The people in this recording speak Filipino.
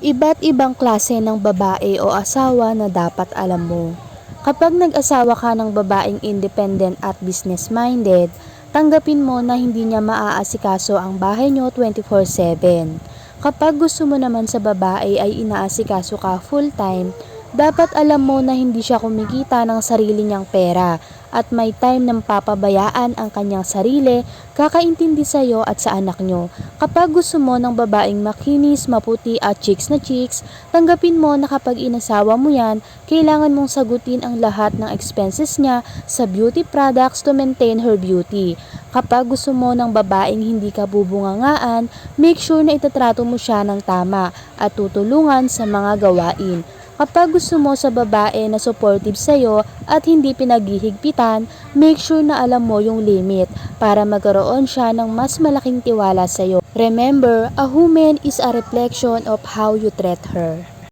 Iba't ibang klase ng babae o asawa na dapat alam mo. Kapag nag-asawa ka ng babaeng independent at business-minded, tanggapin mo na hindi niya maaasikaso ang bahay niyo 24-7. Kapag gusto mo naman sa babae ay inaasikaso ka full-time, dapat alam mo na hindi siya kumikita ng sarili niyang pera at may time na papabayaan ang kanyang sarili, kakaintindi sa iyo at sa anak niyo. Kapag gusto mo ng babaeng makinis, maputi at chicks na chicks, tanggapin mo na kapag inasawa mo yan, kailangan mong sagutin ang lahat ng expenses niya sa beauty products to maintain her beauty. Kapag gusto mo ng babaeng hindi ka bubungangaan, make sure na itatrato mo siya ng tama at tutulungan sa mga gawain. Kapag gusto mo sa babae na supportive sa'yo at hindi pinaghihigpitan, make sure na alam mo yung limit para magkaroon siya ng mas malaking tiwala sa'yo. Remember, a woman is a reflection of how you treat her.